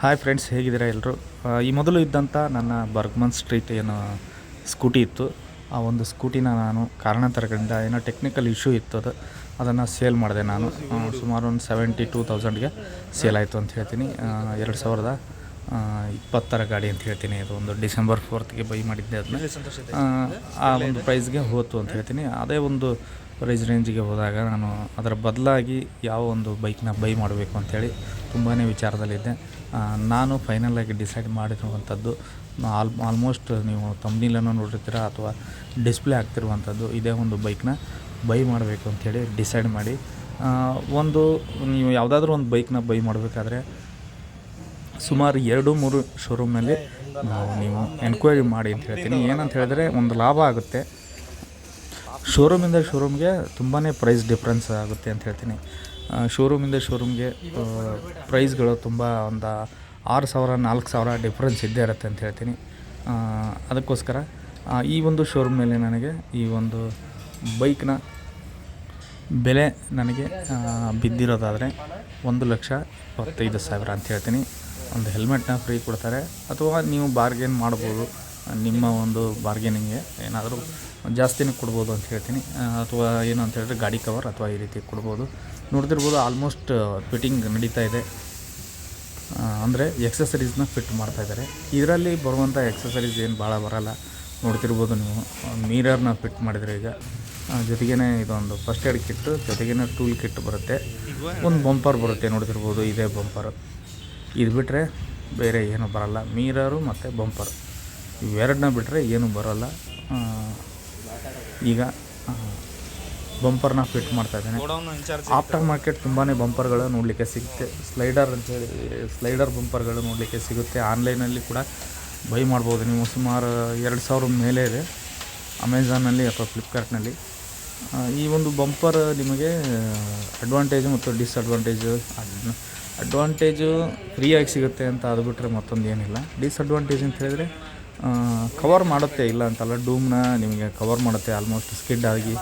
Hi friends ಹೇಗಿದ್ದೀರಾ ಎಲ್ಲರೂ? ಈ ಮೊದಲು ಇದ್ದಂಥ ನನ್ನ ಬರ್ಗ್ಮನ್ ಸ್ಟ್ರೀಟ್ ಏನು ಸ್ಕೂಟಿ ಇತ್ತು. ಆ ಒಂದು ಸ್ಕೂಟಿನ ನಾನು ಕಾರಣಾಂತರಗಳಿಂದ ಏನೋ ಟೆಕ್ನಿಕಲ್ ಇಶ್ಯೂ ಇತ್ತು ಅದು. ಅದನ್ನು ಸೇಲ್ ಮಾಡಿದೆ ನಾನು. ಸುಮಾರು ಒಂದು ಸೆವೆಂಟಿ ಟೂ ತೌಸಂಡ್ಗೆ ಸೇಲ್ ಆಯಿತು ಅಂತ ಹೇಳ್ತೀನಿ. ಎರಡು ಸಾವಿರದ ಇಪ್ಪತ್ತರ ಗಾಡಿ ಅಂತ ಹೇಳ್ತೀನಿ. ಇದು ಒಂದು ಡಿಸೆಂಬರ್ ಫೋರ್ತ್ಗೆ ಬೈ ಮಾಡಿದ್ದೆ ಅದನ್ನ. ಆ, ಒಂದು ಪ್ರೈಸ್ಗೆ ಹೋತು ಅಂತ ಹೇಳ್ತೀನಿ. ಅದೇ ಒಂದು ಪ್ರೈಸ್ ರೇಂಜಿಗೆ ಹೋದಾಗ ನಾನು ಅದರ ಬದಲಾಗಿ ಯಾವ ಒಂದು ಬೈಕ್ನ ಬೈ ಮಾಡಬೇಕು ಅಂತೇಳಿ ತುಂಬಾ ವಿಚಾರದಲ್ಲಿದ್ದೆ. ನಾನು ಫೈನಲಾಗಿ ಡಿಸೈಡ್ ಮಾಡಿರುವಂಥದ್ದು, ಆಲ್ ಆಲ್ಮೋಸ್ಟ್ ನೀವು ತಮ್ನಿಲನ್ನು ನೋಡಿರ್ತೀರ ಅಥವಾ ಡಿಸ್ಪ್ಲೇ ಆಗ್ತಿರುವಂಥದ್ದು ಇದೇ ಒಂದು ಬೈಕ್ನ ಬೈ ಮಾಡಬೇಕು ಅಂಥೇಳಿ ಡಿಸೈಡ್ ಮಾಡಿ. ಒಂದು, ನೀವು ಯಾವುದಾದ್ರೂ ಒಂದು ಬೈಕ್ನ ಬೈ ಮಾಡಬೇಕಾದ್ರೆ ಸುಮಾರು ಎರಡು, ಮೂರು ಶೋರೂಮ್ನಲ್ಲಿ ನಾವು ನೀವು ಎನ್ಕ್ವೈರಿ ಮಾಡಿ ಅಂತ ಹೇಳ್ತೀನಿ. ಏನಂತ ಹೇಳಿದ್ರೆ ಒಂದು ಲಾಭ ಆಗುತ್ತೆ. ಶೋರೂಮಿಂದ ಶೋರೂಮ್ಗೆ ತುಂಬಾ ಪ್ರೈಸ್ ಡಿಫ್ರೆನ್ಸ್ ಆಗುತ್ತೆ ಅಂತ ಹೇಳ್ತೀನಿ. ಶೋರೂಮಿಂದ ಶೋರೂಮ್ಗೆ ಪ್ರೈಸ್ಗಳು ತುಂಬ ಒಂದು ಆರು ಸಾವಿರ, ನಾಲ್ಕು ಸಾವಿರ ಡಿಫ್ರೆನ್ಸ್ ಇದ್ದೇ ಇರುತ್ತೆ ಅಂತ ಹೇಳ್ತೀನಿ. ಅದಕ್ಕೋಸ್ಕರ ಈ ಒಂದು ಶೋರೂಮ್ ಮೇಲೆ ನನಗೆ ಈ ಒಂದು ಬೈಕ್ನ ಬೆಲೆ ನನಗೆ ಬಿದ್ದಿರೋದಾದರೆ ಒಂದು ಲಕ್ಷ ಇಪ್ಪತ್ತೈದು ಸಾವಿರ ಅಂತ ಹೇಳ್ತೀನಿ. ಒಂದು ಹೆಲ್ಮೆಟ್ನ ಫ್ರೀ ಕೊಡ್ತಾರೆ, ಅಥವಾ ನೀವು ಬಾರ್ಗೇನ್ ಮಾಡ್ಬೋದು. ನಿಮ್ಮ ಒಂದು ಬಾರ್ಗೇನಿಂಗ್ಗೆ ಏನಾದರೂ ಜಾಸ್ತಿನೇ ಕೊಡ್ಬೋದು ಅಂತ ಹೇಳ್ತೀನಿ. ಅಥವಾ ಏನು ಅಂತ ಹೇಳಿದ್ರೆ ಗಾಡಿ ಕವರ್ ಅಥವಾ ಈ ರೀತಿ ಕೊಡ್ಬೋದು. ನೋಡ್ತಿರ್ಬೋದು ಆಲ್ಮೋಸ್ಟ್ ಫಿಟ್ಟಿಂಗ್ ನಡೀತಾ ಇದೆ. ಅಂದರೆ ಎಕ್ಸಸರೀಸ್ನ ಫಿಟ್ ಮಾಡ್ತಾ ಇದ್ದಾರೆ. ಇದರಲ್ಲಿ ಬರುವಂಥ ಎಕ್ಸಸರೀಸ್ ಏನು ಭಾಳ ಬರಲ್ಲ. ನೋಡ್ತಿರ್ಬೋದು ನೀವು ಮೀರರ್ನ ಫಿಟ್ ಮಾಡಿದರೆ ಈಗ ಜೊತೆಗೇ ಇದೊಂದು ಫಸ್ಟ್ ಏಡ್ ಕಿಟ್ ಜೊತೆಗೇನೆ ಟೂಲ್ ಕಿಟ್ ಬರುತ್ತೆ. ಒಂದು ಬಂಪರ್ ಬರುತ್ತೆ, ನೋಡ್ತಿರ್ಬೋದು ಇದೇ ಬಂಪರ್ ಇದು ಬಿಟ್ಟರೆ ಬೇರೆ ಏನು ಬರಲ್ಲ. ಮೀರರು ಮತ್ತು ಬಂಪರ್ ಇವೆರಡನ್ನ ಬಿಟ್ಟರೆ ಏನು ಬರೋಲ್ಲ. ಈಗ ಬಂಪರ್ನ ಫಿಟ್ ಮಾಡ್ತಾ ಇದ್ದೇನೆ. ಆಫ್ಟರ್ ಮಾರ್ಕೆಟ್ ತುಂಬಾ ಬಂಪರ್ಗಳು ನೋಡಲಿಕ್ಕೆ ಸಿಗುತ್ತೆ. ಸ್ಲೈಡರ್ ಅಂತೇಳಿ ಸ್ಲೈಡರ್ ಬಂಪರ್ಗಳು ನೋಡಲಿಕ್ಕೆ ಸಿಗುತ್ತೆ. ಆನ್ಲೈನಲ್ಲಿ ಕೂಡ ಬೈ ಮಾಡ್ಬೋದು ನೀವು. ಸುಮಾರು ಎರಡು ಸಾವಿರ ಮೇಲೆ ಇದೆ. ಅಮೆಝಾನಲ್ಲಿ ಅಥವಾ ಫ್ಲಿಪ್ಕಾರ್ಟ್ನಲ್ಲಿ ಈ ಒಂದು ಬಂಪರ್ ನಿಮಗೆ ಅಡ್ವಾಂಟೇಜ್ ಮತ್ತು ಡಿಸ್ಅಡ್ವಾಂಟೇಜು ಅಡ್ವಾಂಟೇಜು ಫ್ರೀಯಾಗಿ ಸಿಗುತ್ತೆ ಅಂತ ಅದು ಬಿಟ್ಟರೆ ಮತ್ತೊಂದು ಏನಿಲ್ಲ. ಡಿಸ್ಅಡ್ವಾಂಟೇಜ್ ಅಂತ ಹೇಳಿದರೆ ಕವರ್ ಮಾಡುತ್ತೆ ಇಲ್ಲ ಅಂತಲ್ಲ ಡೂಮ್ನ ನಿಮಗೆ ಕವರ್ ಮಾಡುತ್ತೆ ಆಲ್ಮೋಸ್ಟ್ ಸ್ಕಿಡ್ ಆಗಿ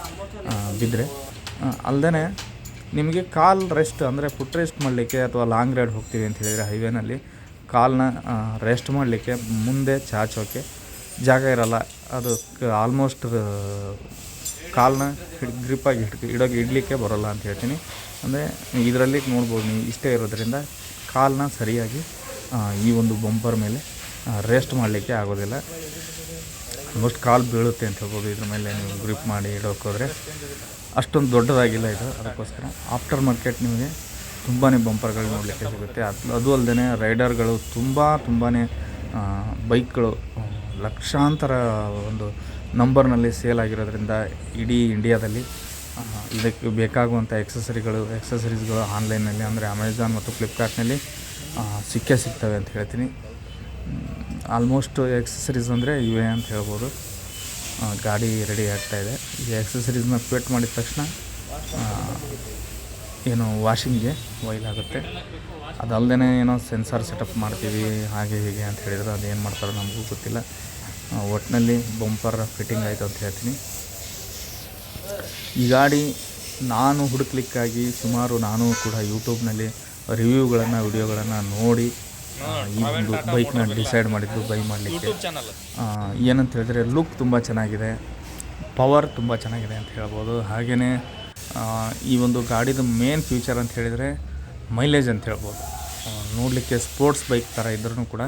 ಬಿದ್ದರೆ ಅಲ್ಲದೆ ನಿಮಗೆ ಕಾಲ್ ರೆಸ್ಟ್ ಅಂದರೆ ಫುಟ್ ರೆಸ್ಟ್ ಮಾಡಲಿಕ್ಕೆ ಅಥವಾ ಲಾಂಗ್ ರೈಡ್ ಹೋಗ್ತೀವಿ ಅಂತ ಹೇಳಿದರೆ ಹೈವೇನಲ್ಲಿ ಕಾಲನ್ನ ರೆಸ್ಟ್ ಮಾಡಲಿಕ್ಕೆ ಮುಂದೆ ಚಾಚೋಕ್ಕೆ ಜಾಗ ಇರಲ್ಲ. ಅದು ಆಲ್ಮೋಸ್ಟ್ ಕಾಲನ್ನ ಹಿಡ್ ಗ್ರಿಪ್ಪಾಗಿ ಹಿಡ್ ಇಡೋಕೆ, ಇಡಲಿಕ್ಕೆ ಬರೋಲ್ಲ ಅಂತ ಹೇಳ್ತೀನಿ. ಅಂದರೆ ಇದರಲ್ಲಿ ನೋಡ್ಬೋದು ನೀವು ಇಷ್ಟೇ ಇರೋದ್ರಿಂದ ಕಾಲನ್ನ ಸರಿಯಾಗಿ ಈ ಒಂದು ಬಂಪರ್ ಮೇಲೆ ರೆಸ್ಟ್ ಮಾಡಲಿಕ್ಕೆ ಆಗೋದಿಲ್ಲ. ಆಲ್ಮೋಸ್ಟ್ ಕಾಲು ಬೀಳುತ್ತೆ ಅಂತ ಹೇಳ್ಬೋದು. ಇದ್ರ ಮೇಲೆ ನೀವು ಗ್ರಿಪ್ ಮಾಡಿ ಇಡೋಕ್ಕೋದ್ರೆ ಅಷ್ಟೊಂದು ದೊಡ್ಡದಾಗಿಲ್ಲ ಇದು. ಅದಕ್ಕೋಸ್ಕರ ಆಫ್ಟರ್ ಮಾರ್ಕೆಟ್ ನಿಮಗೆ ತುಂಬಾ ಬಂಪರ್ಗಳು ನೋಡಲಿಕ್ಕೆ ಸಿಗುತ್ತೆ. ಅದು ಅದು ಅಲ್ಲದೆ ರೈಡರ್ಗಳು ತುಂಬ ತುಂಬಾ ಬೈಕ್ಗಳು ಲಕ್ಷಾಂತರ ಒಂದು ನಂಬರ್ನಲ್ಲಿ ಸೇಲ್ ಆಗಿರೋದ್ರಿಂದ ಇಡೀ ಇಂಡಿಯಾದಲ್ಲಿ ಇದಕ್ಕೆ ಬೇಕಾಗುವಂಥ ಎಕ್ಸಸರಿಗಳು ಎಕ್ಸಸರೀಸ್ಗಳು ಆನ್ಲೈನಲ್ಲಿ ಅಂದರೆ ಅಮೆಝಾನ್ ಮತ್ತು ಫ್ಲಿಪ್ಕಾರ್ಟ್ನಲ್ಲಿ ಸಿಕ್ಕೇ ಸಿಗ್ತವೆ ಅಂತ ಹೇಳ್ತೀನಿ. ಆಲ್ಮೋಸ್ಟ್ ಎಕ್ಸಸರೀಸ್ ಅಂದರೆ ಇವೆ ಅಂತ ಹೇಳ್ಬೋದು. ಗಾಡಿ ರೆಡಿ ಆಗ್ತಾಯಿದೆ ಈ ಎಕ್ಸಸರೀಸ್ನ ಫಿಟ್ ಮಾಡಿದ ತಕ್ಷಣ ಏನು ವಾಷಿಂಗ್ಗೆ ಆಗುತ್ತೆ. ಅದಲ್ಲದೆ ಏನೋ ಸೆನ್ಸಾರ್ ಸೆಟಪ್ ಮಾಡ್ತೀವಿ, ಹಾಗೆ ಹೀಗೆ ಅಂತ ಹೇಳಿದ್ರು ಅದೇನು ಮಾಡ್ತಾರೋ ನಮಗೂ ಗೊತ್ತಿಲ್ಲ. ಒಟ್ಟಿನಲ್ಲಿ ಬಂಪರ್ ಫಿಟ್ಟಿಂಗ್ ಆಯಿತು ಅಂತ ಹೇಳ್ತೀನಿ. ಈ ಗಾಡಿ ನಾನು ಹುಡುಕ್ಲಿಕ್ಕಾಗಿ ಸುಮಾರು ನಾನು ಕೂಡ ಯೂಟ್ಯೂಬ್ನಲ್ಲಿ ರಿವ್ಯೂಗಳನ್ನು ವಿಡಿಯೋಗಳನ್ನು ನೋಡಿ ಈ ಒಂದು ಬೈಕ್ನ ಡಿಸೈಡ್ ಮಾಡಿದ್ದು ಬೈ ಮಾಡಲಿಕ್ಕೆ. ಏನಂತ ಹೇಳಿದ್ರೆ ಲುಕ್ ತುಂಬ ಚೆನ್ನಾಗಿದೆ. ಪವರ್ ತುಂಬ ಚೆನ್ನಾಗಿದೆ ಅಂತ ಹೇಳ್ಬೋದು. ಹಾಗೆಯೇ ಈ ಒಂದು ಗಾಡಿದು ಮೇನ್ ಫ್ಯೂಚರ್ ಅಂತ ಹೇಳಿದರೆ ಮೈಲೇಜ್ ಅಂತ ಹೇಳ್ಬೋದು. ನೋಡಲಿಕ್ಕೆ ಸ್ಪೋರ್ಟ್ಸ್ ಬೈಕ್ ಥರ ಇದ್ರೂ ಕೂಡ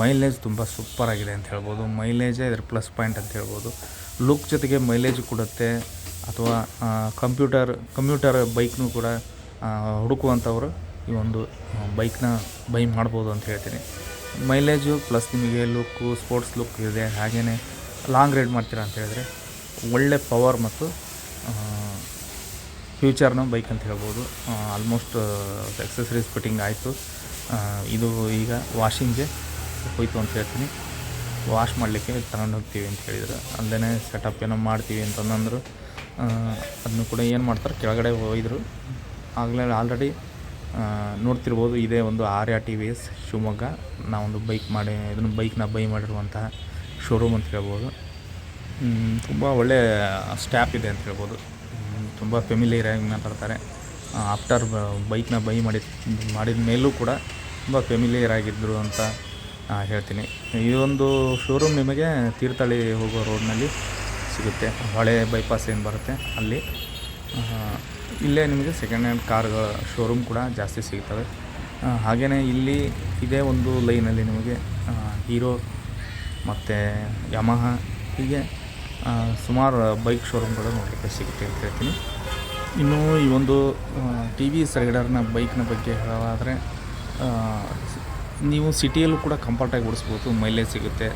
ಮೈಲೇಜ್ ತುಂಬ ಸೂಪರಾಗಿದೆ ಅಂತ ಹೇಳ್ಬೋದು. ಮೈಲೇಜೇ ಇದ್ರ ಪ್ಲಸ್ ಪಾಯಿಂಟ್ ಅಂತ ಹೇಳ್ಬೋದು. ಲುಕ್ ಜೊತೆಗೆ ಮೈಲೇಜ್ ಕೊಡುತ್ತೆ. ಅಥವಾ ಕಂಪ್ಯೂಟರ್ ಕಂಪ್ಯೂಟರ್ ಬೈಕ್ನೂ ಕೂಡ ಹುಡುಕುವಂತವರು ಹುಡುಕುವಂಥವ್ರು ಈ ಒಂದು ಬೈಕ್ನ ಬೈ ಮಾಡ್ಬೋದು ಅಂತ ಹೇಳ್ತೀನಿ. ಮೈಲೇಜು ಪ್ಲಸ್ ನಿಮಗೆ ಲುಕ್ಕು ಸ್ಪೋರ್ಟ್ಸ್ ಲುಕ್ ಇದೆ ಹಾಗೆಯೇ ಲಾಂಗ್ ರೈಡ್ ಮಾಡ್ತೀರಾ ಅಂತ ಹೇಳಿದ್ರೆ ಒಳ್ಳೆ ಪವರ್ ಮತ್ತು ಫ್ಯೂಚರ್ನ ಬೈಕ್ ಅಂತ ಹೇಳ್ಬೋದು. ಆಲ್ಮೋಸ್ಟ್ ಎಕ್ಸಸರೀಸ್ ಫಿಟ್ಟಿಂಗ್ ಆಯಿತು. ಇದು ಈಗ ವಾಷಿಂಗ್ಗೆ ಹೋಯ್ತು ಅಂತ ಹೇಳ್ತೀನಿ. ವಾಶ್ ಮಾಡಲಿಕ್ಕೆ ತಗೊಂಡು ಹೋಗ್ತೀವಿ ಅಂತ ಹೇಳಿದ್ರು ಅಲ್ಲೇ ಸೆಟಪ್ ಏನೋ ಮಾಡ್ತೀವಿ ಅಂತಂದರು ಅದನ್ನು ಕೂಡ ಏನು ಮಾಡ್ತಾರೆ, ಕೆಳಗಡೆ ಹೋಯ್ದರು. ಆಗಲೇ ಆಲ್ರೆಡಿ ನೋಡ್ತಿರ್ಬೋದು ಇದೇ ಒಂದು Arya T V S Shivamogga. ನಾವೊಂದು ಬೈಕ್ ಮಾಡಿ, ಇದನ್ನು ಬೈಕ್ನ ಬೈ ಮಾಡಿರುವಂತಹ ಶೋರೂಮ್ ಅಂತ ಹೇಳ್ಬೋದು. ತುಂಬ ಒಳ್ಳೆಯ ಸ್ಟ್ಯಾಪ್ ಇದೆ ಅಂತ ಹೇಳ್ಬೋದು. ತುಂಬ ಫೆಮಿಲಿಯರ್ ಆಗಿ ಮಾತಾಡ್ತಾರೆ ಆಫ್ಟರ್ ಬೈಕ್ನ ಬೈ ಮಾಡಿ, ಮಾಡಿದ ಮೇಲೂ ಕೂಡ ತುಂಬ ಫೆಮಿಲಿಯರ್ ಆಗಿದ್ದರು ಅಂತ ಹೇಳ್ತೀನಿ. ಈ ಒಂದು ಶೋರೂಮ್ ನಿಮಗೆ ತೀರ್ಥಹಳ್ಳಿ ಹೋಗೋ ರೋಡ್ನಲ್ಲಿ ಸಿಗುತ್ತೆ. ಹೊಳೆ ಬೈಪಾಸ್ ಏನು ಬರುತ್ತೆ ಅಲ್ಲಿ. ಇಲ್ಲೇ ನಿಮಗೆ ಸೆಕೆಂಡ್ ಹ್ಯಾಂಡ್ ಕಾರ್ಗಳ ಶೋರೂಮ್ ಕೂಡ ಜಾಸ್ತಿ ಸಿಗ್ತವೆ. ಹಾಗೆಯೇ ಇಲ್ಲಿ ಇದೇ ಒಂದು ಲೈನಲ್ಲಿ ನಿಮಗೆ ಹೀರೋ ಮತ್ತು ಯಮಹ ಹೀಗೆ ಸುಮಾರು ಬೈಕ್ ಶೋರೂಮ್ಗಳು ನೋಡಲಿಕ್ಕೆ ಸಿಗುತ್ತೆ ಅಂತ ಹೇಳ್ತೀನಿ. ಇನ್ನು ಈ ಒಂದು ಟಿ ವಿ ಎಸ್ ರೈಡರ್ನ ಬೈಕ್ನ ಬಗ್ಗೆ ಹೇಳೋದಾದರೆ ನೀವು ಸಿಟಿಯಲ್ಲೂ ಕೂಡ ಕಂಫರ್ಟಾಗಿ ಓಡಿಸ್ಬೋದು ಮೈಲೇಜ್ ಸಿಗುತ್ತೆ.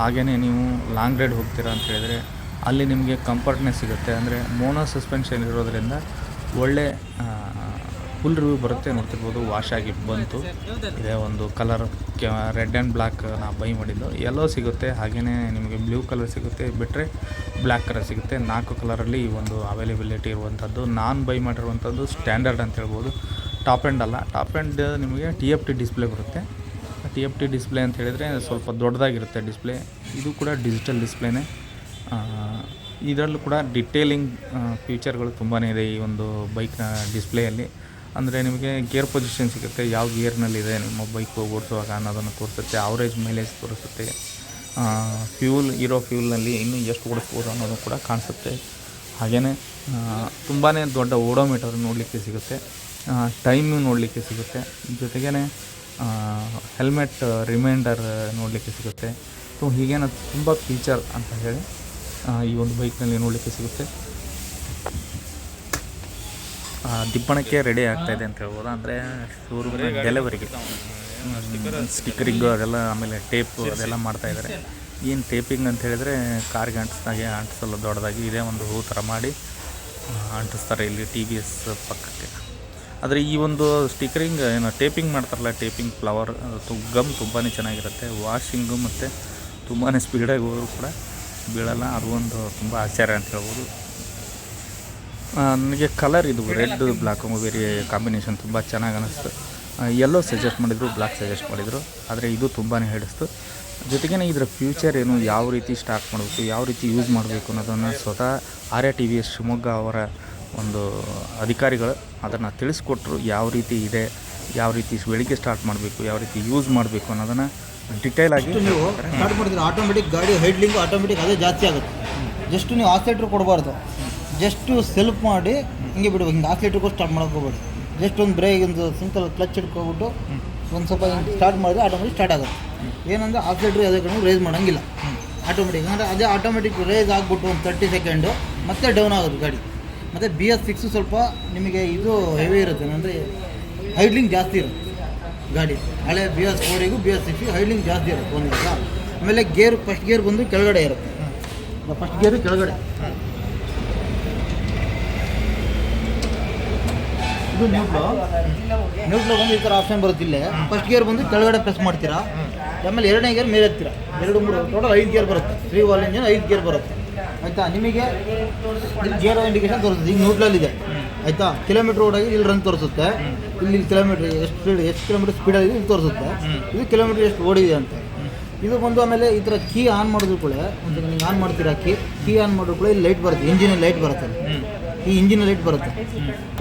ಹಾಗೆಯೇ ನೀವು ಲಾಂಗ್ ರೈಡ್ ಹೋಗ್ತೀರಾ ಅಂತ ಹೇಳಿದರೆ, ಅಲ್ಲಿ ನಿಮಗೆ ಕಂಫರ್ಟ್ನೆಸ್ ಸಿಗುತ್ತೆ. ಅಂದರೆ ಮೋನೋ ಸಸ್ಪೆನ್ಷನ್ ಇರೋದರಿಂದ ಒಳ್ಳೆ ಫುಲ್ ರಿವ್ಯೂ ಬರುತ್ತೆ ನೋಡ್ತಿರ್ಬೋದು. ವಾಶ್ ಆಗಿ ಬಂತು. ಇದೇ ಒಂದು ಕಲರ್ ರೆಡ್ ಆ್ಯಂಡ್ ಬ್ಲ್ಯಾಕ್ ನಾ ಬೈ ಮಾಡಿದ್ದು. ಎಲ್ಲೋ ಸಿಗುತ್ತೆ ಹಾಗೆಯೇ ನಿಮಗೆ ಬ್ಲೂ ಕಲರ್ ಸಿಗುತ್ತೆ. ಬಿಟ್ಟರೆ ಬ್ಲ್ಯಾಕ್ ಕಲರ್ ಸಿಗುತ್ತೆ. ನಾಲ್ಕು ಕಲರಲ್ಲಿ ಒಂದು ಅವೈಲೇಬಿಲಿಟಿ ಇರುವಂಥದ್ದು ನಾನು ಬೈ ಮಾಡಿರುವಂಥದ್ದು ಸ್ಟ್ಯಾಂಡರ್ಡ್ ಅಂತ ಹೇಳ್ಬೋದು. ಟಾಪ್ ಆ್ಯಂಡ್ ಅಲ್ಲ. ಟಾಪ್ ಆ್ಯಂಡ್ ನಿಮಗೆ ಟಿ ಎಫ್ ಟಿ ಡಿಸ್ಪ್ಲೇ ಬರುತ್ತೆ. ಟಿ ಎಫ್ ಟಿ ಡಿಸ್ಪ್ಲೇ ಅಂತ ಹೇಳಿದರೆ ಸ್ವಲ್ಪ ದೊಡ್ಡದಾಗಿರುತ್ತೆ ಡಿಸ್ಪ್ಲೇ ಇದು ಕೂಡ ಡಿಜಿಟಲ್ ಡಿಸ್ಪ್ಲೇನೇ ಇದರಲ್ಲೂ ಕೂಡ ಡಿಟೇಲಿಂಗ್ ಫೀಚರ್ಗಳು ತುಂಬಾ ಇದೆ ಈ ಒಂದು ಬೈಕ್ನ ಡಿಸ್ಪ್ಲೇಯಲ್ಲಿ ಅಂದರೆ ನಿಮಗೆ ಗೇರ್ ಪೊಸಿಷನ್ ಸಿಗುತ್ತೆ, ಯಾವ ಗೇರ್ನಲ್ಲಿದೆ ನಿಮ್ಮ ಬೈಕ್ ಓಡಿಸುವಾಗ ಅನ್ನೋದನ್ನು ತೋರಿಸುತ್ತೆ ಆವರೇಜ್ ಮೈಲೇಜ್ ತೋರಿಸುತ್ತೆ ಫ್ಯೂಲ್ ಇರೋ ಫ್ಯೂಲ್ನಲ್ಲಿ ಇನ್ನೂ ಎಷ್ಟು ಓಡಿಸ್ಬೋದು ಅನ್ನೋದು ಕೂಡ ಕಾಣಿಸುತ್ತೆ. ಹಾಗೆಯೇ ತುಂಬಾ ದೊಡ್ಡ ಓಡೋಮೀಟರ್ ನೋಡಲಿಕ್ಕೆ ಸಿಗುತ್ತೆ ಟೈಮು ನೋಡಲಿಕ್ಕೆ ಸಿಗುತ್ತೆ. ಜೊತೆಗೇ ಹೆಲ್ಮೆಟ್ ರಿಮೈಂಡರ್ ನೋಡಲಿಕ್ಕೆ ಸಿಗುತ್ತೆ. ಸೊ ಹೀಗೇನ ತುಂಬ ಫೀಚರ್ ಅಂತ ಹೇಳಿ ಈ ಒಂದು ಬೈಕ್ನಲ್ಲಿ ನೋಡಲಿಕ್ಕೆ ಸಿಗುತ್ತೆ. ದಿಬ್ಬಣಕ್ಕೆ ರೆಡಿ ಆಗ್ತಾಯಿದೆ ಅಂತ ಹೇಳ್ಬೋದು? ಅಂದರೆ ಶೋರೂಮ್ ಡೆಲಿವರಿಗೆ ಸ್ಟಿಕ್ಕರಿಂಗು ಅದೆಲ್ಲ ಆಮೇಲೆ ಟೇಪು ಅದೆಲ್ಲ ಮಾಡ್ತಾ ಇದ್ದಾರೆ ಏನು ಟೇಪಿಂಗ್ ಅಂತ ಹೇಳಿದರೆ ಕಾರ್ಗೆ ಅಂಟಿಸ್ದಾಗೆ ಅಂಟಿಸಲ್ಲ ದೊಡ್ಡದಾಗಿ ಇದೇ. ಒಂದು ಹೂ ಥರ ಮಾಡಿ ಅಂಟಿಸ್ತಾರೆ ಇಲ್ಲಿ ಟಿ ವಿ ಎಸ್ ಪಕ್ಕಕ್ಕೆ. ಆದರೆ ಈ ಒಂದು ಸ್ಟಿಕರಿಂಗ್ ಏನು ಟೇಪಿಂಗ್ ಮಾಡ್ತಾರಲ್ಲ ಟೇಪಿಂಗ್ ಫ್ಲವರ್ ಗಮ್ ತುಂಬಾ ಚೆನ್ನಾಗಿರುತ್ತೆ. ವಾಷಿಂಗು ಮತ್ತು ತುಂಬಾ ಸ್ಪೀಡಾಗಿ ಹೋದರೂ ಕೂಡ ಬೀಳಲ್ಲ ಅದು ಒಂದು ತುಂಬ ಆಶ್ಚರ್ಯ ಅಂತ ಹೇಳ್ಬೋದು. ನನಗೆ ಕಲರ್ ಇದು ರೆಡ್ ಬ್ಲ್ಯಾಕ್ ಬೇರೆ ಕಾಂಬಿನೇಷನ್ ತುಂಬ ಚೆನ್ನಾಗಿ ಅನ್ನಿಸ್ತು ಎಲ್ಲೋ ಸಜೆಸ್ಟ್ ಮಾಡಿದರು ಬ್ಲ್ಯಾಕ್ ಸಜೆಸ್ಟ್ ಮಾಡಿದರು. ಆದರೆ ಇದು ತುಂಬಾ ಹಿಡಿಸ್ತು. ಜೊತೆಗೇ ಇದರ ಫ್ಯೂಚರ್ ಏನು ಯಾವ ರೀತಿ ಸ್ಟಾರ್ಟ್ ಮಾಡಬೇಕು, ಯಾವ ರೀತಿ ಯೂಸ್ ಮಾಡಬೇಕು ಅನ್ನೋದನ್ನು ಸ್ವತಃ ಆರ್ಯ ಟಿ ವಿ ಶಿವಮೊಗ್ಗ ಅವರ ಒಂದು ಅಧಿಕಾರಿಗಳು ಅದನ್ನು ತಿಳಿಸ್ಕೊಟ್ರು. ಯಾವ ರೀತಿ ಇದೆ, ಯಾವ ರೀತಿ ಬೆಳಿಗ್ಗೆ ಸ್ಟಾರ್ಟ್ ಮಾಡಬೇಕು, ಯಾವ ರೀತಿ ಯೂಸ್ ಮಾಡಬೇಕು ಅನ್ನೋದನ್ನು ಡಿಟೇಲ್ ಆಗಿ ನೀವು ಸ್ಟಾರ್ಟ್ ಮಾಡಿದ್ರೆ ಆಟೋಮೆಟಿಕ್ ಗಾಡಿ ಹೈಡ್ಲಿಂಗ್ ಆಟೋಮೆಟಿಕ್ ಅದೇ ಜಾಸ್ತಿ ಆಗುತ್ತೆ. ಜಸ್ಟ್ ನೀವು ಆಕ್ಸಿಲೇಟ್ರ್ ಕೊಡಬಾರ್ದು. ಜಸ್ಟು ಸೆಲ್ಫ್ ಮಾಡಿ ಹಿಂಗೆ ಬಿಡ್ಬೇಕು. ಹಿಂಗೆ ಆಕ್ಸಿಲೇಟ್ರಿಗೂ ಸ್ಟಾರ್ಟ್ ಮಾಡೋಕೆ ಹೋಗ್ಬೇಡಿ ಜಸ್ಟ್ ಒಂದು ಬ್ರೇಕ್ ಒಂದು ಸಿಂಪಲ್ ಕ್ಲಚ್ ಹಿಡ್ಕೊಬಿಟ್ಟು ಒಂದು ಸ್ವಲ್ಪ ಸ್ಟಾರ್ಟ್ ಮಾಡಿದ್ರೆ ಆಟೋಮೆಟಿಕ್ ಸ್ಟಾರ್ಟ್ ಆಗುತ್ತೆ. ಆಕ್ ಲೀಟ್ರ್ ಯಾವುದೇ ಕಡೆ ರೇಸ್ ಮಾಡೋಂಗಿಲ್ಲ. ಆಟೋಮೆಟಿಕ್ ಅಂದರೆ ಅದೇ ಆಟೋಮೆಟಿಕ್ ರೇಸ್ ಆಗಿಬಿಟ್ಟು ಒಂದು ತರ್ಟಿ ಸೆಕೆಂಡು ಮತ್ತೆ ಡೌನ್ ಆಗೋದು ಗಾಡಿ. ಮತ್ತು ಬಿ ಎಸ್ ಸಿಕ್ಸು ಸ್ವಲ್ಪ ನಿಮಗೆ ಇದು ಹೆವಿ ಇರುತ್ತೆ. ಅಂದರೆ ಹೈಡ್ಲಿಂಗ್ ಜಾಸ್ತಿ ಇರುತ್ತೆ. ಗಾಡಿ. ಹಳೆ ಬಿ ಎಸ್ ಫೋರಿಗೂ ಬಿ ಎಸ್ ಸಿಕ್ಸ್ಗೆ ಹೈಲಿಂಗ್ ಜಾಸ್ತಿ ಇರುತ್ತೆ ಒಂದು ಸಲ ಆಮೇಲೆ ಗೇರ್ ಫಸ್ಟ್ ಗೇರ್ ಬಂದು ಕೆಳಗಡೆ ಇರುತ್ತೆ. ಫಸ್ಟ್ ಗೇರು ಕೆಳಗಡೆ. ಇದು ನ್ಯೂಟ್ಲೋ ನ್ಯೂಟ್ಲೋ ಬಂದು ಈ ಥರ ಆಪ್ಷನ್ ಬರುತ್ತಿಲ್ಲ ಫಸ್ಟ್ ಗೇರ್ ಬಂದು ಕೆಳಗಡೆ ಪ್ರೆಸ್ ಮಾಡ್ತೀರಾ? ಆಮೇಲೆ ಎರಡನೇ ಗೇರ್ ಮೇಲೆ ಎತ್ತೀರಾ? ಎರಡು ಮೂರು ಟೋಟಲ್ ಐದು ಗೇರ್ ಬರುತ್ತೆ. ತ್ರೀ ವಾಲ್ ಇಂಜಿನ್ ಐದು ಗೇರ್ ಬರುತ್ತೆ. ಆಯಿತಾ? ನಿಮಗೆ ಗೇರ್ ಇಂಡಿಕೇಶನ್ ತೋರಿಸುತ್ತೆ. ಈಗ ನ್ಯೂಟ್ಲಲ್ಲಿದೆ ಆಯಿತಾ? ಕಿಲೋಮೀಟ್ರ್ ಓಡಾಗಿ ಇಲ್ಲಿ ರನ್ ತೋರಿಸುತ್ತೆ. ಇಲ್ಲಿ ಕಿಲೋಮೀಟ್ರ್ ಎಷ್ಟು ಸ್ಪೀಡ್ ಎಷ್ಟು ಸ್ಪೀಡ್ ಸ್ಪೀಡಾಗಿದೆ ಇಲ್ಲಿ ತೋರಿಸುತ್ತೆ. ಇದು ಕಿಲೋಮೀಟ್ರ್ ಎಷ್ಟು ಓಡಿದೆ ಅಂತ. ಇದು ಬಂದು ಆಮೇಲೆ ಈ ಥರ ಕೀ ಆನ್ ಮಾಡಿದ್ರು ಕೂಡ ಒಂದು ನೀವು ಆನ್ ಮಾಡ್ತೀರಾ ಕೀ ಕೀ ಆನ್ ಮಾಡಿದ್ರು ಕೂಡ ಇಲ್ಲಿ ಲೈಟ್ ಬರುತ್ತೆ ಇಂಜಿನ್ ಲೈಟ್ ಬರುತ್ತೆ. ಈ ಇಂಜಿನ್ ಲೈಟ್ ಬರುತ್ತೆ.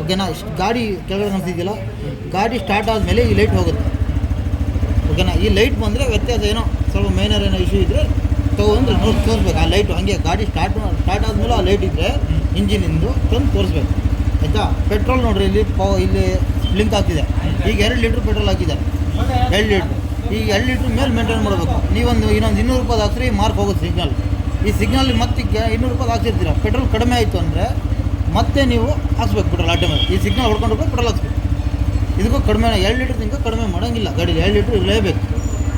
ಓಕೆನಾ ಗಾಡಿ ಕೆಳಗಡೆ ಇದೆಯಲ್ಲ ಗಾಡಿ ಸ್ಟಾರ್ಟ್ ಆದಮೇಲೆ ಈ ಲೈಟ್ ಹೋಗುತ್ತೆ. ಓಕೆನಾ ಈ ಲೈಟ್ ಬಂದರೆ ವ್ಯತ್ಯಾಸ ಏನೋ ಸ್ವಲ್ಪ ಮೈನರ್ ಏನೋ ಇಶ್ಯೂ ಇದ್ದರೆ ತೊಗೊಂಡ್ರೆ ನೋಡಿ ತೋರಿಸ್ಬೇಕು. ಆ ಲೈಟು ಹಾಗೆ ಗಾಡಿ ಸ್ಟಾರ್ಟ್ ಸ್ಟಾರ್ಟ್ ಆದಮೇಲೆ ಆ ಲೈಟ್ ಇದ್ದರೆ ಇಂಜಿನಿಂದು ತಂದು ತೋರಿಸ್ಬೇಕು. ಆಯಿತಾ? ಪೆಟ್ರೋಲ್ ನೋಡಿರಿ ಇಲ್ಲಿ ಪಾ ಇಲ್ಲಿ ಲಿಂಕ್ ಆಗ್ತಿದೆ ಈಗ ಎರಡು ಲೀಟ್ರ್ ಪೆಟ್ರೋಲ್ ಹಾಕಿದೆ ಎರಡು ಲೀಟ್ರ್. ಈಗ ಎರಡು ಲೀಟ್ರ್ ಮೇಲೆ ಮೇಂಟೈನ್ ಮಾಡಬೇಕು. ನೀವೊಂದು ಇನ್ನೊಂದು ಇನ್ನೂರು ರೂಪಾಯಿ ಹಾಕ್ತೀರಿ ಮಾರ್ಕ್ ಹೋಗುತ್ತೆ ಸಿಗ್ನಲ್. ಈ ಸಿಗ್ನಲ್ ಮತ್ತೆ ಇನ್ನೂರು ರೂಪಾಯಿ ಹಾಕ್ತಿರ್ತೀರ ಪೆಟ್ರೋಲ್ ಕಡಿಮೆ ಆಯಿತು ಅಂದರೆ ಮತ್ತೆ ನೀವು ಹಾಕ್ಸ್ಬೇಕು ಪೆಟ್ರೋಲ್ ಆಟೋಮೆಟಿಕ್ ಈ ಸಿಗ್ನಲ್ ಹೊಡ್ಕೊಂಡು ಪೆಟ್ರೋಲ್ ಹಾಕ್ಸ್ಬೇಕು. ಇದಕ್ಕೂ ಕಡಿಮೆ, ಎರಡು ಲೀಟ್ರ್ ತನಕ ಕಡಿಮೆ ಮಾಡೋಂಗಿಲ್ಲ. ಗಾಡಿ ಎರಡು ಲೀಟ್ರ್ ಇರಲೇಬೇಕು.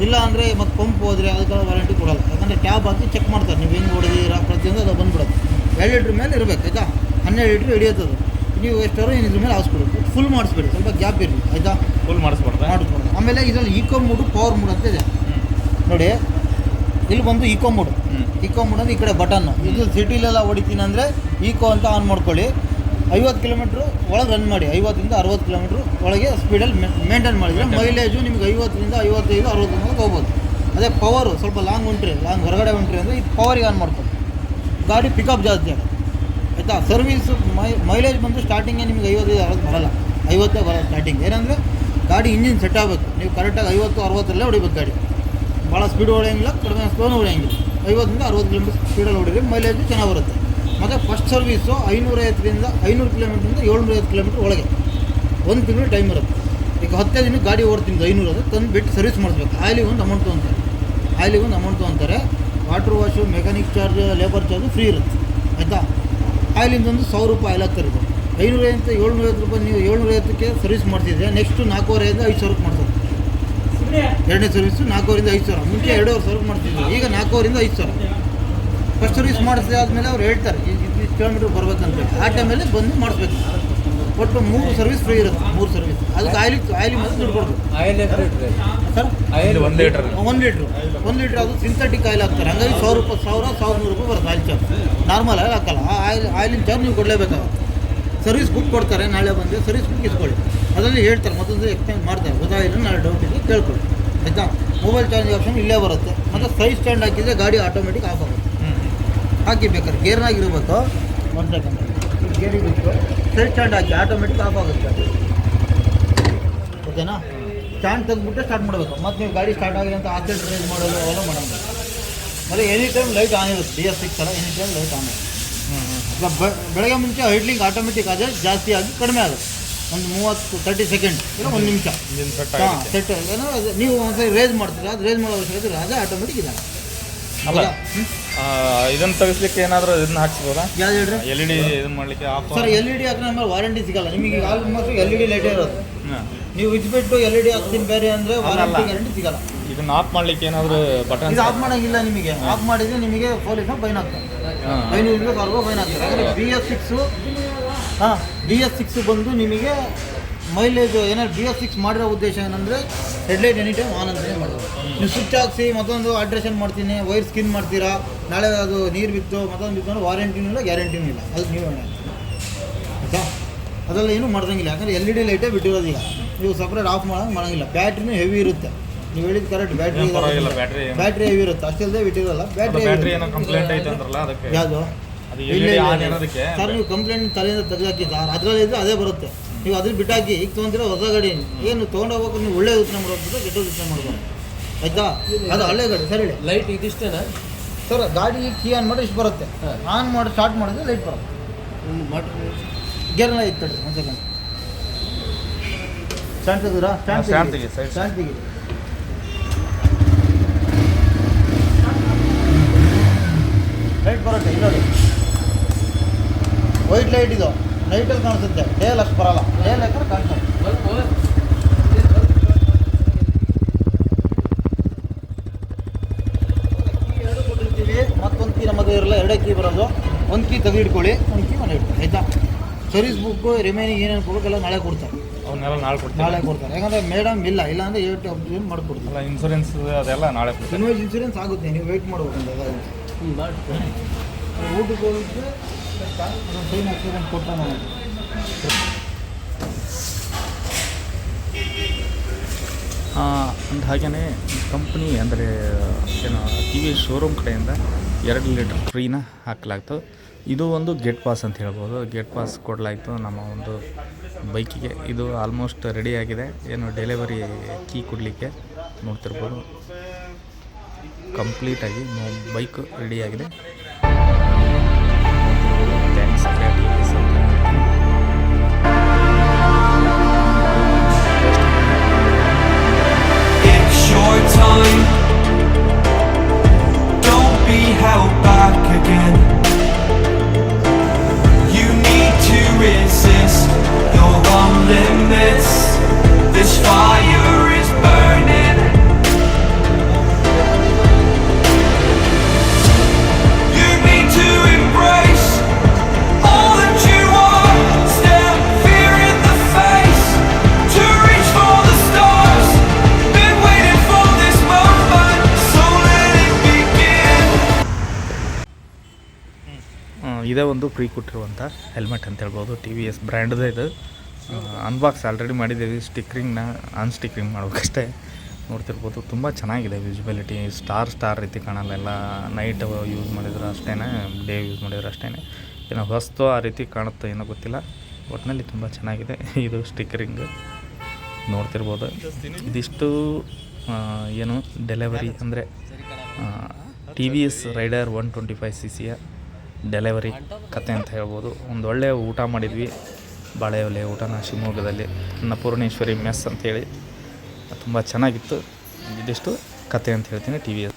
ಇಲ್ಲ ಅಂದರೆ ಮತ್ತೆ ಪಂಪ್ ಹೋದರೆ ಅದಕ್ಕೆಲ್ಲ ವಾರಂಟಿ ಕೊಡಲ್ಲ. ಯಾಕಂದರೆ ಟ್ಯಾಬ್ ಹಾಕಿ ಚೆಕ್ ಮಾಡ್ತಾರೆ. ನೀವು ಹೆಂಗೆ ಹೊಡೆದಿದ್ದೀರಾ? ಪ್ರತಿಯೊಂದು ಅದು ಬಂದ್ಬಿಡೋದು ಎರಡು ಲೀಟ್ರ್ ಮೇಲೆ ಇರಬೇಕು, ಆಯಿತಾ? ಹನ್ನೆರಡು ಲೀಟ್ರ್ ಹಿಡಿಯುತ್ತದೆ ನೀವು ಎಷ್ಟಾರು ಇದ್ರ ಮೇಲೆ ಹಾಕ್ಸ್ಬಿಡ್ಬೇಕು. ಫುಲ್ ಮಾಡಿಸ್ಬೇಡಿ. ಸ್ವಲ್ಪ ಗ್ಯಾಪ್ ಇರಲಿ ಆಯಿತಾ? ಫುಲ್ ಮಾಡಿಸ್ಬಾರ್ದು? ಮಾಡಿಸ್ಬಾರ್ದು. ಆಮೇಲೆ ಇದರಲ್ಲಿ ಈಕೋ ಮೂಡು ಪವರ್ ಮೂಡ್ ಅಂತ ಇದೆ. ನೋಡಿ ಇಲ್ಲಿ ಬಂದು ಈಕೋ ಮೂಡ್ ಈಕೋ ಮೂಡ್ ಅಂದ್ರೆ ಈ ಕಡೆ ಬಟನ್ ಇದು ಸಿಟಿಲೆಲ್ಲ ಹೊಡಿತೀನಿ ಅಂದರೆ ಈಕೋ ಅಂತ ಆನ್ ಮಾಡ್ಕೊಳ್ಳಿ. ಐವತ್ತು ಕಿಲೋಮೀಟ್ರ್ ಒಳಗೆ ರನ್ ಮಾಡಿ. ಐವತ್ತರಿಂದ ಅರವತ್ತು ಕಿಲೋಮೀಟ್ರ್ ಒಳಗೆ ಸ್ಪೀಡಲ್ಲಿ ಮೇಂಟೈನ್ ಮಾಡಿದರೆ ಮೈಲೇಜು ನಿಮಗೆ ಐವತ್ತರಿಂದ ಐವತ್ತೈದು ಅರವತ್ತು ತನಕ ಹೋಗ್ಬೋದು. ಅದೇ ಪವರು ಸ್ವಲ್ಪ ಲಾಂಗ್ ಹೊಂಟ್ರಿ ಲಾಂಗ್ ಹೊರಗಡೆ ಹೊಂಟ್ರಿ ಅಂದರೆ ಇದು ಪವರಿಗೆ ಆನ್ ಮಾಡ್ಕೊಳ್ಳಿ. ಗಾಡಿ ಪಿಕಪ್ ಜಾಸ್ತಿ ಆಗುತ್ತೆ. ಆಯಿತಾ? ಸರ್ವೀಸು ಮೈ ಮೈಲೇಜ್ ಬಂದು ಸ್ಟಾರ್ಟಿಂಗೇ ನಿಮಗೆ ಐವತ್ತೈದು ಅರವತ್ತು ಬರಲ್ಲ. ಐವತ್ತೇ ಬರೋದು ಸ್ಟಾರ್ಟಿಂಗ್ ಏನಂದರೆ ಗಾಡಿ ಇಂಜಿನ್ ಸೆಟ್ ಆಗಬೇಕು. ನೀವು ಕರೆಕ್ಟಾಗಿ ಐವತ್ತು, ಅರವತ್ತರಲ್ಲೇ ಹೊಡಿಬೇಕು ಗಾಡಿ. ಭಾಳ ಸ್ಪೀಡ್ ಹೊಡೆಯಂಗಿಲ್ಲ ಕಡಿಮೆ ಸ್ಲೋನು ಹೊಡೆಯಂಗಿಲ್ಲ ಐವತ್ತರಿಂದ ಅರವತ್ತು ಕಿಲೋಮೀಟರ್ ಸ್ಪೀಡಲ್ಲಿ ಹೊಡಿದ್ರೆ ಮೈಲೇಜ್ ಚೆನ್ನಾಗಿ ಬರುತ್ತೆ. ಮತ್ತು ಫಸ್ಟ್ ಸರ್ವೀಸು ಐನೂರೈವತ್ತರಿಂದ, ಐನೂರು ಕಿಲೋಮೀಟ್ರಿಂದ ಏಳ್ನೂರೈವತ್ತು ಕಿಲೋಮೀಟ್ರ್ ಒಳಗೆ. ಒಂದು ತಿಂಗಳು ಟೈಮ್ ಇರುತ್ತೆ. ಈಗ ಹತ್ತೇ ದಿನ ಗಾಡಿ ಓಡ್ತೀನಿ ಐನೂರು ಅದು ತಂದು ಬಿಟ್ಟು ಸರ್ವಿಸ್ ಮಾಡಿಸ್ಬೇಕು. ಆಯಿಲಿಗೆ ಒಂದು ಅಮೌಂಟ್ ತೊಗೊತಾರೆ. ಆಯಿಲಿಗೆ ಒಂದು amount ತೊಗೊತಾರೆ. Water wash mechanic charge labour charge free ಇರುತ್ತೆ. ಆಯಿತಾ? ಆಯ್ಲಿಂದ ಒಂದು ಸಾವಿರ ರೂಪಾಯಿ ಆಯಿಲ್ ಹಾಕ್ತಾರೆ ಐನೂರೈವತ್ತು ಏಳ್ನೂರೈವತ್ತು ರೂಪಾಯಿ ನೀವು ಏಳ್ನೂರೈವತ್ತಕ್ಕೆ ಸರ್ವಿಸ್ ಮಾಡ್ತಿದ್ರೆ ನೆಕ್ಸ್ಟು ನಾಲ್ಕೂವರೆಯಿಂದ ಐದು ಸಾವಿರಕ್ಕೆ ಮಾಡ್ತಾರೆ. ಎರಡನೇ ಸರ್ವಿಸ್ ನಾಲ್ಕೂವರಿಂದ ಐದು ಸಾವಿರ. ಮುಂಚೆ ಎರಡೂವರೆ ಸಾವಿರ ಮಾಡ್ತಿದ್ದೆ ಈಗ ನಾಲ್ಕೂವರಿಂದ ಐದು ಸಾವಿರ. ಫಸ್ಟ್ ಸರ್ವಿಸ್ ಮಾಡಿಸಿದ ಆದಮೇಲೆ ಅವ್ರು ಹೇಳ್ತಾರೆ ಇಷ್ಟು ಕಿಲೋಮೀಟ್ರ್ ಬರ್ಬೇಕಂತ ಆ ಟೈಮಲ್ಲಿ ಬಂದು ಮಾಡಿಸ್ಬೇಕು. ಒಟ್ಟು ಮೂರು ಸರ್ವಿಸ್ ಫ್ರೀ ಇರುತ್ತೆ ಮೂರು ಸರ್ವಿಸ್ ಅದಕ್ಕೆ ಆಯ್ಲಿ ಆಯ್ಲಿ ಮತ್ತೆ ದುಡ್ಡು ಸರ್? ಆಯಿಲ್ ಒಂದು ಲೀಟ್ರ್. ಒಂದು ಲೀಟ್ರು. ಒಂದು ಲೀಟ್ರ್ ಅದು ಸಿಂಥೆಟಿಕ್ ಆಯಿಲ್ ಹಾಕ್ತಾರೆ. ಹಂಗಾಗಿ ಸಾವಿರ ರೂಪಾಯಿ ಸಾವಿರ ಸಾವಿರ ನೂರು ರೂಪಾಯಿ ಬರುತ್ತೆ ಆಯಿಲ್ ಚಾರ್ಜ್. ನಾರ್ಮಲ್ ಆಯಿಲ್ ಹಾಕಲ್ಲ. ಆ ಆಯಿಲ್ ಆಯಿಲಿನ ಚಾರ್ಜ್ ನೀವು ಕೊಡಲೇಬೇಕಾಗುತ್ತೆ. ಸರ್ವಿಸ್ ಬುಕ್ ಕೊಡ್ತಾರೆ ನಾಳೆ ಬಂದು ಸರ್ವಿಸ್ ಬುಕ್ ಇಸ್ಕೊಳ್ಳಿ. ಅದರಲ್ಲಿ ಹೇಳ್ತಾರೆ ಮತ್ತೊಂದು ಎಕ್ಸ್ಚೇಂಜ್ ಮಾಡ್ತಾರೆ. ಗೊತ್ತಾಗಿಲ್ಲ ನಾಳೆ ಡೌಟ್ ಇದೆ ಕೇಳ್ಕೊಳ್ಳಿ. ಆಯಿತಾ? ಮೊಬೈಲ್ ಚಾರ್ಜ್ ಆಪ್ಷನ್ ಇಲ್ಲೇ ಬರುತ್ತೆ. ಮತ್ತು ಸೈಡ್ ಸ್ಟ್ಯಾಂಡ್ ಹಾಕಿದರೆ ಗಾಡಿ ಆಟೋಮೆಟಿಕ್ ಆಫ್ ಆಗುತ್ತೆ. ಹಾಕಿ ಬೇಕಾದ್ರೆ. ಗೇರ್ನಾಗಿರ್ಬೇಕು ಒಂದು ಸೆಕೆಂಡ್ ಗೇರಿಗೆ ಬಿಟ್ಟು ಸೈಡ್ ಸ್ಟ್ಯಾಂಡ್ ಹಾಕಿ ಆಟೋಮೆಟಿಕ್ ಆಫ್ ಆಗುತ್ತೆ ಓಕೆನಾ? ಸ್ಟ್ಯಾಂಡ್ ತೆಗೆದ್ಬಿಟ್ಟು ಸ್ಟಾರ್ಟ್ ಮಾಡಬೇಕು. ಮತ್ತು ನೀವು ಗಾಡಿ ಸ್ಟಾರ್ಟ್ ಆಗಿದೆ ಅಂತ ಆಕ್ಸಿಡೆಂಟ್ ರೇಂಜ್ ಮಾಡೋದು ಅವೆಲ್ಲ ಮಾಡೋದು ಮತ್ತು ಎನಿ ಟೈಮ್ ಲೈಟ್ ಆನ್ ಇರುತ್ತೆ. ಡಿ ಎಸ್ ಸಿಕ್ಸ್ ಅಲ್ಲ ಎನಿ ಟೈಮ್ ಲೈಟ್ ಆನ್ ಇರುತ್ತೆ. ಬೆ- ಬೆಳಗ್ಗೆ ಮುಂಚೆ ಹೈಡ್ಲಿಂಗ್ ಆಟೋಮೆಟಿಕ್ ಆದರೆ ಜಾಸ್ತಿ ಆಗಿ ಕಡಿಮೆ ಆಗುತ್ತೆ. ಒಂದು ಮೂವತ್ತು ತರ್ಟಿ ಸೆಕೆಂಡ್ ಇಲ್ಲ ಒಂದು ನಿಮಿಷ. ಹಾಂ ಸೆಟ್ ಏನೋ ಅದು ನೀವು ಒಂದ್ಸರಿ ರೇಸ್ ಮಾಡ್ತೀರಾ? ಅದು ರೇಸ್ ಮಾಡೋ ಅವಶ್ಯಕತೆ ಇಲ್ಲ. ಅದೇ ಆಟೋಮೆಟಿಕ್ ಇದೆ ಅಲ್ಲ ಇದನ್ನ ತೆಗಿಸ್ಲಿಕ್ಕೆ ಏನಾದರೂ ಇದನ್ನ ಹಾಕ್ಸ್ಬೋದಾ? ಯಾವ್ದು ಹೇಳ್ರಿ? ಎಲ್ ಇ ಡಿ ಇದನ್ನ ಮಾಡಲಿಕ್ಕೆ ಸರ್ ಎಲ್ ಇ ಡಿ ಹಾಕಿದ್ರೆ ನಮ್ಮಲ್ಲಿ ವಾರಂಟಿ ಸಿಗಲ್ಲ. ನಿಮಗೆ ಆಲ್ಮೋಸ್ಟ್ ಎಲ್ ಇ ಡಿ ಲೈಟೇ ಇರೋದು. ನೀವು ಇದ್ಬಿಟ್ಟು ಎಲ್ ಇ ಡಿ ಹಾಕ್ತೀನಿ ಬೇರೆ ಅಂದರೆ ವಾರಂಟಿ ಗ್ಯಾರಂಟಿ ಸಿಗಲ್ಲ. ಇದನ್ನ ಆಫ್ ಮಾಡ್ಲಿಕ್ಕೆ ಏನಾದರೂ ಬಟನ್ ಇದು ಆಫ್ ಮಾಡೋಂಗಿಲ್ಲ ನಿಮಗೆ. ಆಫ್ ಮಾಡಿದ್ರೆ ನಿಮಗೆ ಪೊಲೀಸ್ ಫೈನ್ ಆಗ್ತದೆ. ಐನೂರಿಂದ ಸಾವಿರ ರೂಪಾಯಿ ಫೈನ್ ಆಗ್ತದೆ. ಯಾಕಂದರೆ ಬಿ ಎಸ್ ಸಿಕ್ಸು ಹಾಂ ಬಿ ಎಸ್ ಸಿಕ್ಸ್ ಬಂದು ನಿಮಗೆ ಮೈಲೇಜ್ ಏನಾದ್ರು ಬಿ ಎಸ್ ಸಿಕ್ಸ್ ಮಾಡಿರೋ ಉದ್ದೇಶ ಏನಂದರೆ ಹೆಡ್ಲೈಟ್ ಎನಿ ಟೈಮ್ ಆನ್ ಅಂತಲೇ ಮಾಡೋದು ನೀವು ಸ್ವಿಚ್ ಹಾಕ್ಸಿ ಮತ್ತೊಂದು ಅಡ್ರೆಷನ್ ಮಾಡ್ತೀನಿ ವೈರ್ ಸ್ಕಿನ್ ಮಾಡ್ತೀರಾ ನಾಳೆ ಅದು ನೀರು ಬಿತ್ತು ಮತ್ತೊಂದು ಬಿತ್ತು ಅಂದ್ರೆ ವಾರಂಟಿನೂ ಇಲ್ಲ ಗ್ಯಾರಂಟಿನೂ ಇಲ್ಲ. ಅದು ನೀವು ಆಯ್ತಾ? ಅದೆಲ್ಲ ಏನೂ ಮಾಡ್ದಂಗಿಲ್ಲ. ಯಾಕಂದರೆ ಎಲ್ ಇ ಡಿ ಲೈಟೇ ಬಿಟ್ಟಿರೋದಿಲ್ಲ ನೀವು ಸಪ್ರೇಟ್ ಆಫ್ ಮಾಡೋಂಗೆ ಮಾಡೋಂಗಿಲ್ಲ. ಬ್ಯಾಟ್ರಿನೂ ಹೆವಿ ಇರುತ್ತೆ. ನೀವು ಹೇಳಿದ ಕರೆಕ್ಟ್ ಬ್ಯಾಟ್ರಿ ಪರವಾಗಿಲ್ಲ ಬ್ಯಾಟ್ರಿ ಬ್ಯಾಟ್ರಿ ಹೆವಿ ಇರುತ್ತೆ. ಅಷ್ಟಲ್ಲದೆ ಬಿಟ್ಟಿರಲ್ಲ. ಬ್ಯಾಟ್ರಿ ಬ್ಯಾಟ್ರಿ ಏನೋ ಕಂಪ್ಲೇಂಟ್ ಐತೆ ಅಂದ್ರಲ್ಲ ಅದಕ್ಕೆ. ಯಾವುದು? ಅದು ಇಲ್ಲ, ಆನ್ ಇರೋದಕ್ಕೆ. ಸರ್ ನೀವು ಕಂಪ್ಲೇಂಟ್ ತಲೆಯಿಂದ ತೆಗೆದಾಕಿ ಸರ್ ಅದರಲ್ಲಿ ಇದ್ರೆ ಅದೇ ಬರುತ್ತೆ. ನೀವು ಅದ್ರ ಬಿಟ್ಟಾಕಿ ಈಗ ತೊಗೊಂತೀರ ಹೊಸ ಗಾಡಿ ಏನು ತೊಗೊಂಡೋಗ್ಬೇಕು ನೀವು ಒಳ್ಳೆ ಯೋಚನೆ ಮಾಡ್ಬೋದು ಕೆಟ್ಟ ಯೋಚನೆ ಮಾಡ್ಬೋದು. ಆಯ್ತಾ? ಅದು ಹಳೆ ಗಾಡಿ ಸರಿ ಹೇಳಿ. ಲೈಟ್ ಇದಿಷ್ಟೇನಾ? ಸರ್ ಗಾಡಿ ಕೀ ಆನ್ ಮಾಡಿ ಇಷ್ಟು ಬರುತ್ತೆ. ಆನ್ ಮಾಡಿ ಸ್ಟಾರ್ಟ್ ಮಾಡಿದ್ರೆ ಲೈಟ್ ಬರುತ್ತೆ. ಗೇರ್ನ ಇತ್ತು ಒಂದು ಸೆಕೆಂಡ್ ಸ್ಟ್ಯಾಂಡ್ ತೆಗೆದ್ರಾ? ಸ್ಟ್ಯಾಂಡ್ ತೆಗಿ, ಸ್ಟ್ಯಾಂಡ್ ತೆಗಿ ಲೈಟ್ ಬರುತ್ತೆ ಇಲ್ಲ ನೋಡಿ ವೈಟ್ ಲೈಟ್ ಇದು ನೈಟಲ್ಲಿ ಕಾಣಿಸುತ್ತೆ. ಡೇಲ್ ಅಷ್ಟು ಬರಲ್ಲ. ಡೇಲ್ ಹಾಕಿದ್ರೆ ಕಾಣಿಸುತ್ತೆ ಕೀ ಎರಡು ಕೊಟ್ಟಿರ್ತೀವಿ ಮತ್ತೊಂದು ಕೀ ನಮ್ಮದು ಇರಲ್ಲ. ಎರಡೇ ಕೀ ಬರೋದು. ಒಂದು ಕೀ ತೆಗೆದು ಇಟ್ಕೊಳ್ಳಿ ಒಂದು ಕೀ ಮನೆ ಇಟ್ಕೊಳ್ಳಿ. ಆಯಿತಾ? ಸರ್ವಿಸ್ ಬುಕ್ಕು ರಿಮೈನಿಂಗ್ ಏನೇನು ಕೊಡೋಕ್ಕೆಲ್ಲ ನಾಳೆ ಕೊಡ್ತಾರೆ. ಅವನ್ನೆಲ್ಲ ನಾಳೆ ಕೊಡ್ತಾರೆ. ನಾಳೆ ಕೊಡ್ತಾರೆ. ಯಾಕಂದರೆ ಮೇಡಮ್ ಇಲ್ಲ. ಇಲ್ಲ ಅಂದರೆ ಏಟ್ ಅಪ್ಡೇಟ್ ಮಾಡಿಕೊಡ್ತೀವಿ? ಅಲ್ಲ ಇನ್ಸೂರೆನ್ಸ್ ಅದೆಲ್ಲ ನಾಳೆ ಕೊಡ್ತಾರೆ. ಇನ್ವಾಯ್ಸ್ ಇನ್ಸೂರೆನ್ಸ್ ಆಗುತ್ತೆ. ನೀವು ವೆಯ್ಟ್ ಮಾಡ್ಬೇಕಂತ ಅಂದ ಹಾಗೆಯೇ ಕಂಪ್ನಿ ಅಂದರೆ, ಏನು ಟಿ ವಿ ಶೋರೂಮ್ ಕಡೆಯಿಂದ ಎರಡು ಲೀಟ್ರ್ ಫ್ರೀನ ಹಾಕಲಾಗ್ತದೆ ಇದು ಒಂದು ಗೇಟ್ ಪಾಸ್ ಅಂತ ಹೇಳ್ಬೋದು. ಗೇಟ್ ಪಾಸ್ ಕೊಡಲಾಯಿತು ನಮ್ಮ ಒಂದು ಬೈಕಿಗೆ. ಇದು ಆಲ್ಮೋಸ್ಟ್ ರೆಡಿ ಆಗಿದೆ. ಏನು ಡೆಲಿವರಿ ಕೀ ಕೊಡಲಿಕ್ಕೆ ನೋಡ್ತಿರ್ಬೋದು. ಕಂಪ್ಲೀಟಾಗಿ ಬೈಕ್ ರೆಡಿಯಾಗಿದೆ ಒಂದು ಫ್ರೀ ಕೊಟ್ಟಿರುವಂಥ ಹೆಲ್ಮೆಟ್ ಅಂತ ಹೇಳ್ಬೋದು. ಟಿ ವಿ ಎಸ್ ಬ್ರ್ಯಾಂಡ್ದೇ ಇದು. ಅನ್ಬಾಕ್ಸ್ ಆಲ್ರೆಡಿ ಮಾಡಿದ್ದೀವಿ. ಸ್ಟಿಕ್ರಿಂಗ್ನ ಅನ್ಸ್ಟಿಕ್ರಿಂಗ್ ಮಾಡ್ಬೇಕಷ್ಟೇ. ನೋಡ್ತಿರ್ಬೋದು. ತುಂಬ ಚೆನ್ನಾಗಿದೆ ವಿಸಿಬಿಲಿಟಿ ಸ್ಟಾರ್ ಸ್ಟಾರ್ ರೀತಿ ಕಾಣಲ್ಲ. ಎಲ್ಲ ನೈಟ್ ಯೂಸ್ ಮಾಡಿದ್ರೆ ಅಷ್ಟೇ ಡೇ ಯೂಸ್ ಮಾಡಿದ್ರೆ ಅಷ್ಟೇ ಏನೋ ಹೊಸ್ತು ಆ ರೀತಿ ಕಾಣುತ್ತೋ ಏನೋ ಗೊತ್ತಿಲ್ಲ. ಒಟ್ಟಿನಲ್ಲಿ ತುಂಬ ಚೆನ್ನಾಗಿದೆ. ಇದು ಸ್ಟಿಕ್ಕರಿಂಗ್ ನೋಡ್ತಿರ್ಬೋದು. ಇದಿಷ್ಟು ಏನು ಡೆಲಿವರಿ ಅಂದರೆ T V S rider one twenty five C ಸಿಯ ಡೆಲಿವರಿ ಕತೆ ಅಂತ ಹೇಳ್ಬೋದು. ಒಂದು ಒಳ್ಳೆಯ ಊಟ ಮಾಡಿದ್ವಿ. ಬಾಳೆ ಊಟನ ಶಿವಮೊಗ್ಗದಲ್ಲಿ. ಅನ್ನಪೂರ್ಣೇಶ್ವರಿ ಮೆಸ್ ಅಂತೇಳಿ. ತುಂಬ ಚೆನ್ನಾಗಿತ್ತು. ಇದಿಷ್ಟು ಕತೆ ಅಂತ ಹೇಳ್ತೀನಿ. T V